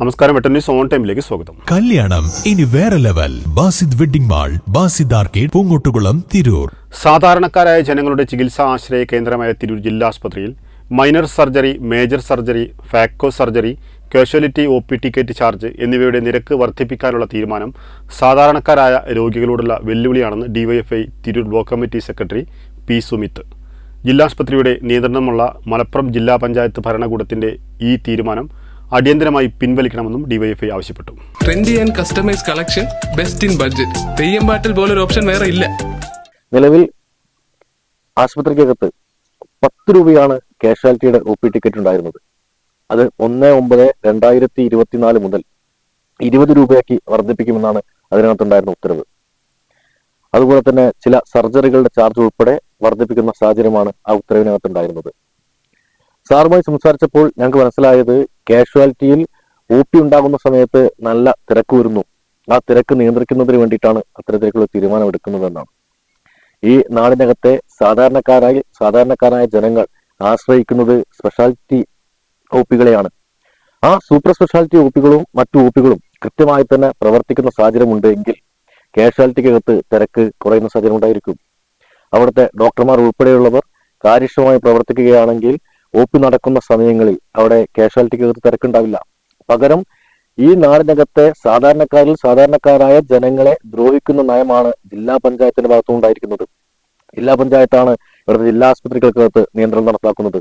നമസ്കാരം Vettan news on ടൈമിലേക്ക് സ്വാഗതം. കല്യാണം ഇനി വേറെ level. Basid wedding mall Basid arcade Poongottukulam Tirur. സാധാരണക്കാരായ ജനങ്ങളുടെ ചികിത്സാ ആശ്രയ കേന്ദ്രമായ തിരൂർ ജില്ലാ ആസ്പത്രിയിൽ minor surgery major surgery phaco surgery casualty O P ticket charge എന്നിവയുടെ നിരക്ക് വർദ്ധിപ്പിക്കാനുള്ള തീരുമാനം സാധാരണക്കാരായ രോഗികളോടുള്ള വെല്ലുവിളിയാണെന്ന് DYFI Tirur block committee secretary P Sumith. ജില്ലാസ്പത്രിയുടെ നിയന്ത്രണമുള്ള മലപ്പുറം ജില്ലാ പഞ്ചായത്ത് ഭരണകൂടത്തിന്റെ ഈ തീരുമാനം അടിയന്തരമായി പിൻവലിക്കണമെന്നും ഡിവൈഎഫ്ഐ ആവശ്യപ്പെട്ടു. Trendy and customise collection best in budget Theyyam പാട്ടിൽ പോലൊരു ഓപ്ഷൻ വേറെ ഇല്ല. നിലവിൽ ആശുപത്രിക്കകത്ത് പത്ത് രൂപയാണ് കാഷ്വാലിറ്റിയുടെ ഒ പി ടിക്കറ്റ് ഉണ്ടായിരുന്നത്. അത് ഒന്ന് ഒമ്പത് രണ്ടായിരത്തി ഇരുപത്തിനാല് മുതൽ ഇരുപത് രൂപയാക്കി വർദ്ധിപ്പിക്കുമെന്നാണ് അതിനകത്തുണ്ടായിരുന്ന ഉത്തരവ്. അതുപോലെ തന്നെ ചില സർജറികളുടെ ചാർജ് ഉൾപ്പെടെ വർദ്ധിപ്പിക്കുന്ന സാഹചര്യമാണ് ആ ഉത്തരവിനകത്തുണ്ടായിരുന്നത്. സാറുമായി സംസാരിച്ചപ്പോൾ ഞങ്ങൾക്ക് മനസ്സിലായത് കാഷ്വാലിറ്റിയിൽ ഒ ഉണ്ടാകുന്ന സമയത്ത് നല്ല തിരക്ക് വരുന്നു. ആ തിരക്ക് നിയന്ത്രിക്കുന്നതിന് വേണ്ടിയിട്ടാണ് അത്തരത്തിലേക്കുള്ള തീരുമാനം എടുക്കുന്നതെന്നാണ്. ഈ നാടിനകത്തെ സാധാരണക്കാരായി സാധാരണക്കാരായ ജനങ്ങൾ ആശ്രയിക്കുന്നത് സ്പെഷ്യാലിറ്റി ഒ പികളെയാണ് ആ സൂപ്പർ സ്പെഷ്യാലിറ്റി ഒ പികളും മറ്റു ഒ പികളും കൃത്യമായി തന്നെ പ്രവർത്തിക്കുന്ന സാഹചര്യമുണ്ട് എങ്കിൽ കാഷ്വാലിറ്റിക്കകത്ത് തിരക്ക് കുറയുന്ന സാഹചര്യം ഉണ്ടായിരിക്കും. അവിടുത്തെ ഡോക്ടർമാർ ഉൾപ്പെടെയുള്ളവർ കാര്യക്ഷമമായി പ്രവർത്തിക്കുകയാണെങ്കിൽ ഒ പി നടക്കുന്ന സമയങ്ങളിൽ അവിടെ കാഷ്വാലിറ്റിക്കകത്ത് തിരക്കുണ്ടാവില്ല. പകരം ഈ നാടിനകത്തെ സാധാരണക്കാരിൽ സാധാരണക്കാരായ ജനങ്ങളെ ദ്രോഹിക്കുന്ന നയമാണ് ജില്ലാ പഞ്ചായത്തിന്റെ ഭാഗത്തുനിന്നുണ്ടായിരിക്കുന്നത് ജില്ലാ പഞ്ചായത്താണ് ഇവിടുത്തെ ജില്ലാ ആശുപത്രികൾക്കകത്ത് നിയന്ത്രണം നടപ്പാക്കുന്നത്.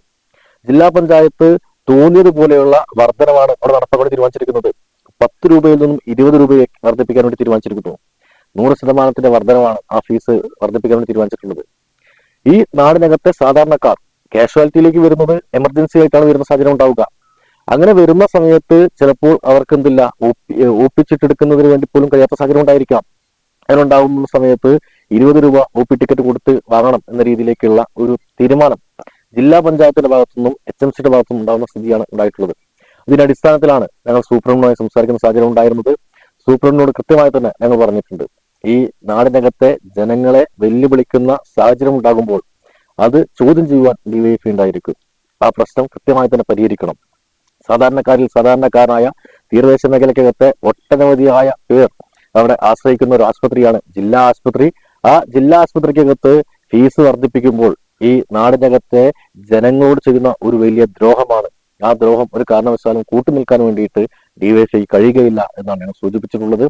ജില്ലാ പഞ്ചായത്ത് തോന്നിയതുപോലെയുള്ള വർധനമാണ് അവിടെ നടപ്പാക്കാൻ തീരുമാനിച്ചിരിക്കുന്നത്. പത്ത് രൂപയിൽ നിന്നും ഇരുപത് രൂപയെ വർദ്ധിപ്പിക്കാൻ വേണ്ടി തീരുമാനിച്ചിരിക്കുന്നു. നൂറ് ശതമാനത്തിന്റെ വർധനമാണ് ആ ഫീസ് വർദ്ധിപ്പിക്കാൻ വേണ്ടി തീരുമാനിച്ചിട്ടുള്ളത്. ഈ നാടിനകത്തെ സാധാരണക്കാർ കാഷ്വാലിറ്റിയിലേക്ക് വരുന്നത് എമർജൻസി ആയിട്ടാണ് വരുന്ന സാഹചര്യം ഉണ്ടാവുക. അങ്ങനെ വരുന്ന സമയത്ത് ചിലപ്പോൾ അവർക്ക് എന്തില്ല ഒപ്പിച്ചിട്ടെടുക്കുന്നതിന് വേണ്ടി പോലും കഴിയാത്ത സാഹചര്യം ഉണ്ടായിരിക്കാം. അങ്ങനെ ഉണ്ടാകുന്ന സമയത്ത് ഇരുപത് രൂപ ഒ പി ടിക്കറ്റ് കൊടുത്ത് വാങ്ങണം എന്ന രീതിയിലേക്കുള്ള ഒരു തീരുമാനം ജില്ലാ പഞ്ചായത്തിന്റെ ഭാഗത്തുനിന്നും എച്ച് എം സിയുടെ ഭാഗത്തുനിന്നും ഉണ്ടാകുന്ന സ്ഥിതിയാണ് ഉണ്ടായിട്ടുള്ളത്. ഇതിന്റെ അടിസ്ഥാനത്തിലാണ് ഞങ്ങൾ സൂപ്രണ്ടുമായി സംസാരിക്കുന്ന സാഹചര്യം ഉണ്ടായിരുന്നത്. സൂപ്രണ്ടിനോട് കൃത്യമായി തന്നെ ഞങ്ങൾ പറഞ്ഞിട്ടുണ്ട്. ഈ നാടിനകത്തെ ജനങ്ങളെ വെല്ലുവിളിക്കുന്ന സാഹചര്യം ഉണ്ടാകുമ്പോൾ അത് ചോദ്യം ചെയ്യുവാൻ ഡിവൈഎഫ്ഐ ഉണ്ടായിരിക്കും ആ പ്രശ്നം കൃത്യമായി തന്നെ പരിഹരിക്കണം. സാധാരണക്കാരിൽ സാധാരണക്കാരനായ തീരദേശ മേഖലയ്ക്കകത്തെ ഒട്ടനവധിയായ പേർ അവിടെ ആശ്രയിക്കുന്ന ഒരു ആശുപത്രിയാണ് ജില്ലാ ആശുപത്രി. ആ ജില്ലാ ആശുപത്രിക്കകത്ത് ഫീസ് വർദ്ധിപ്പിക്കുമ്പോൾ ഈ നാടിനകത്തെ ജനങ്ങളോട് ചെയ്യുന്ന ഒരു വലിയ ദ്രോഹമാണ്. ആ ദ്രോഹം ഒരു കാരണവശാലും കൂട്ടുനിൽക്കാൻ വേണ്ടിയിട്ട് ഡിവൈഎഫ്ഐ കഴിയുകയില്ല എന്നാണ് ഞാൻ സൂചിപ്പിച്ചിട്ടുള്ളത്.